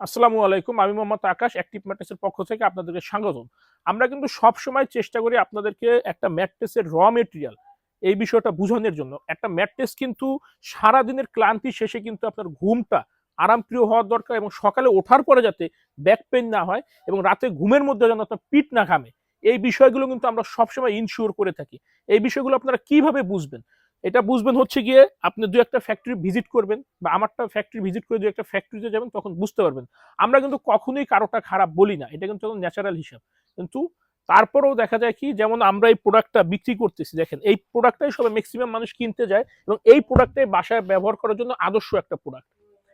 আসসালামু আলাইকুম, আমি মোহাম্মদ আকাশ অ্যাক্টিভ ম্যাট্রেসের পক্ষ থেকে আপনাদেরকে স্বাগতম। আমরা কিন্তু সব সময় চেষ্টা করি আপনাদেরকে একটা ম্যাট্রেসের র মেটেরিয়াল এই বিষয়টা বোঝানোর জন্য। একটা ম্যাট্রেস কিন্তু সারা দিনের ক্লান্তি শেষে কিন্তু আপনার ঘুমটা আরামপ্রিয় হওয়ার দরকার এবং সকালে ওঠার পরে যাতে ব্যাক পেন না হয় এবং রাতে ঘুমের মধ্যে যেন আপনার পিঠ না ঘামে। এই বিষয়গুলো কিন্তু আমরা সবসময় ইনশিওর করে থাকি। এই বিষয়গুলো আপনারা কীভাবে বুঝবেন? এটা বুঝবেন হচ্ছে গিয়ে আপনি দু একটা ফ্যাক্টরি ভিজিট করবেন বা আমারটা ফ্যাক্টরি ভিজিট করে দু একটা ফ্যাক্টরিতে যাবেন, তখন বুঝতে পারবেন। আমরা কিন্তু কখনোই কারোটা খারাপ বলি না, এটা কিন্তু ন্যাচারাল হিসাব। কিন্তু তারপরেও দেখা যায় কি, যেমন আমরা এই প্রোডাক্টটা বিক্রি করতেছি, দেখেন, এই প্রোডাক্টটাই সবাই ম্যাক্সিমাম মানুষ কিনতে যায় এবং এই প্রোডাক্টটাই বাসায় ব্যবহার করার জন্য আদর্শ একটা প্রোডাক্ট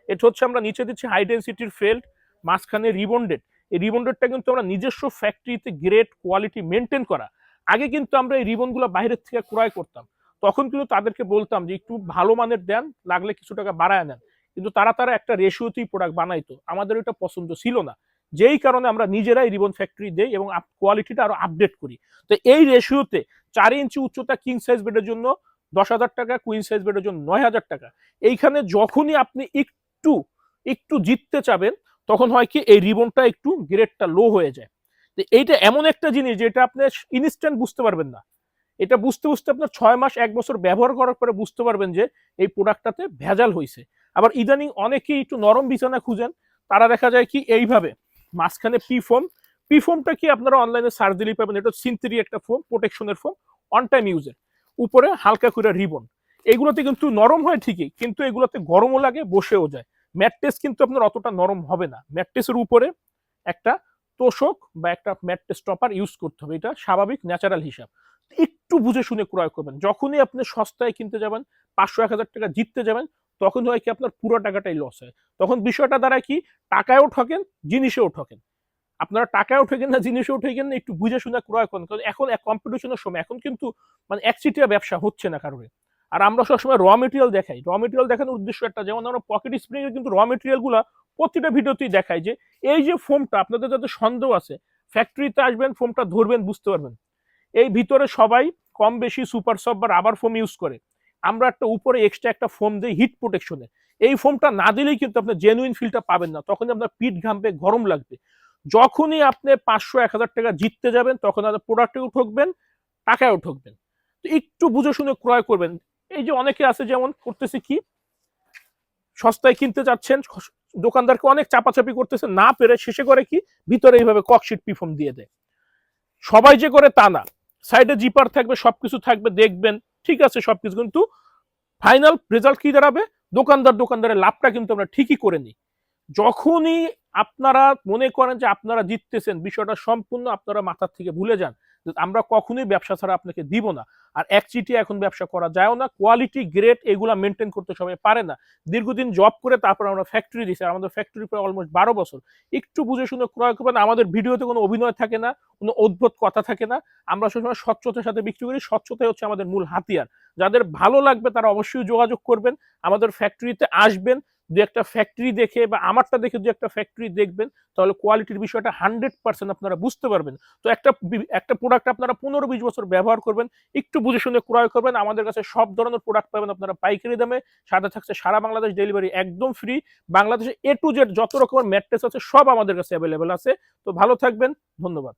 এটা হচ্ছে আমরা নিচে দিচ্ছি হাই ডেন্সিটির ফেল্ট মাঝখানে রিবন্ডেড এই রিবন্ডেডটা কিন্তু আমরা নিজস্ব ফ্যাক্টরিতে গ্রেড কোয়ালিটি মেনটেন করা। আগে কিন্তু আমরা এই রিবনগুলো বাইরের থেকে ক্রয় করতাম। তখন কিন্তু তাদেরকে বলতাম যে, একটু ভালো মানের দেন, লাগলে কিছু টাকা বাড়ায় নেন। কিন্তু তারা তারা একটা রেশিওতেই প্রোডাক্ট বানাইতো। আমাদের ওইটা পছন্দ ছিল না। যেই কারণে আমরা নিজেরাই রিবন ফ্যাক্টরি দেই এবং কোয়ালিটিটা আরও আপডেট করি। তো এই রেশিওতে চার ইঞ্চি উচ্চতা কিং সাইজ বেডের জন্য দশ হাজার টাকা কুইন সাইজ বেডের জন্য নয় হাজার টাকা। এইখানে যখনই আপনি একটু একটু জিততে চাবেন, তখন হয় কি এই রিবনটা একটু গ্রেডটা লো হয়ে যায়। তো এইটা এমন একটা জিনিস যেটা আপনি ইনস্ট্যান্ট বুঝতে পারবেন না। এটা বুঝতে বুঝতে আপনার ছয় মাস, এক বছর ব্যবহার করার পরে বুঝতে পারবেন যে এই প্রোডাক্টটাতে ভেজাল হয়েছে। আবার ইদানিং অনেকেই একটু নরম বিছানা খুঁজেন, তারা দেখা যায় কি এইভাবে, মাঝখানে পি ফোম পি ফোমটা কি আপনারা অনলাইনে সার্চ দিলেই পাবেন, এটা সিনথেটিক একটা ফোম প্রোটেকশনের ফোম অন টাইম ইউজের উপরে হালকা করে রিবন। এগুলোতে কিন্তু নরম হয় ঠিকই, কিন্তু এগুলোতে গরমও লাগে, বসেও যায়। ম্যাট্রেস কিন্তু আপনার অতটা নরম হবে না। ম্যাট্রেসের উপরে একটা তোষক বা একটা ম্যাট্রেস টপার ইউজ করতে হবে। এটা স্বাভাবিক ন্যাচারাল হিসাব। একটু বুঝে শুনে ক্রয় করবেন। যখনই আপনি সস্তায় কিনতে যাবেন, পাঁচশো, এক হাজার টাকা জিততে যাবেন, তখন হয় কি আপনার পুরো টাকাটাই লস হয়। তখন বিষয়টা দ্বারা কি? টাকায়ও ঠকেন, জিনিসেও ঠকেন। আপনারা টাকায়ও ঠকেন না, জিনিসেও ঠকেন না, একটু বুঝে শুনে ক্রয় করেন। কারণ এখন এক কম্পিটিশনের সময়, এখন কিন্তু মানে একচিটিয়া ব্যবসা হচ্ছে না কারোর আর আমরা সবসময় র মেটেরিয়াল দেখাই। র মেটেরিয়াল দেখানোর উদ্দেশ্য একটা, যেমন আমরা পকেট স্প্রিং এর কিন্তু র মেটেরিয়ালগুলা প্রতিটা ভিডিওতেই দেখাই যে, এই যে ফোমটা আপনাদের যাতে সন্দেহ আছে ফ্যাক্টরিতে আসবেন ফোমটা ধরবেন, বুঝতে পারবেন। এই ভিতরে সবাই কম বেশি সুপার সব বা রাবার ফোম ইউজ করে। আমরা একটা উপরে এক্সট্রা একটা ফোম দিই হিট প্রোটেকশনে এই ফোমটা না দিলেই কিন্তু আপনার জেনুইন ফিলটা পাবেন না। তখনই আপনার পিঠ ঘামবে, গরম লাগবে। যখনই আপনি পাঁচশো, এক হাজার টাকা জিততে যাবেন, তখন আপনার প্রোডাক্টেও ঠকবেন, টাকায়ও ঠকবেন। তো একটু বুঝে শুনে ক্রয় করবেন। এই যে অনেকে আছে যেমন করতেছে কি? সস্তায় কিনতে যাচ্ছেন দোকানদারকে অনেক চাপাচাপি করতেছে, না পেরে শেষে করে কি? ভিতরে এইভাবে ককশিট পিফম দিয়ে দেয়। সবাই যে করে তা না। সাইডে জিপার থাকবে, সবকিছু থাকবে, দেখবেন, ঠিক আছে সবকিছু, কিন্তু ফাইনাল রেজাল্ট কি দাঁড়াবে? দোকানদার, দোকানদারের লাভটা কিন্তু আমরা ঠিকই করে নিই। যখনই আপনারা মনে করেন যে আপনারা জিততেছেন, বিষয়টা সম্পূর্ণ আপনারা মাথার থেকে ভুলে যান আমরা কখনোই ব্যবসা ছাড়া আপনাকে দিব না। আর এক চিঠি এখন ব্যবসা করা যায়ও না কোয়ালিটি গ্রেড এগুলা মেনটেন করতে সবাই পারে না। দীর্ঘদিন জব করে তারপর আমরা ফ্যাক্টরি দিচ্ছি আমাদের ফ্যাক্টরি প্রায় অলমোস্ট বারো বছর। একটু বুঝে শুনে ক্রয় করবেন, আমাদের ভিডিওতে কোনো অভিনয় থাকে না, কোনো অদ্ভুত কথা থাকে না। আমরা সবসময় স্বচ্ছতার সাথে বিক্রি করি, স্বচ্ছতাই হচ্ছে আমাদের মূল হাতিয়ার। যাদের ভালো লাগবে তারা অবশ্যই যোগাযোগ করবেন, আমাদের ফ্যাক্টরিতে আসবেন। দু একটা ফ্যাক্টরি দেখে বা আমারটা দেখে দু একটা ফ্যাক্টরি দেখবেন, তাহলে কোয়ালিটির বিষয়টা হান্ড্রেড পার্সেন্ট আপনারা বুঝতে পারবেন। তো একটা একটা প্রোডাক্ট আপনারা পনেরো বিশ বছর ব্যবহার করবেন, একটু বুঝে শুনে ক্রয় করবেন, আমাদের কাছে সব ধরনের প্রোডাক্ট পাবেন আপনারা পাইকারি দামে, সাথে থাকছে সারা বাংলাদেশ ডেলিভারি একদম ফ্রি বাংলাদেশে এ টু জেড যত রকমের ম্যাট্রেস আছে সব আমাদের কাছে অ্যাভেলেবেল আছে। তো ভালো থাকবেন, ধন্যবাদ।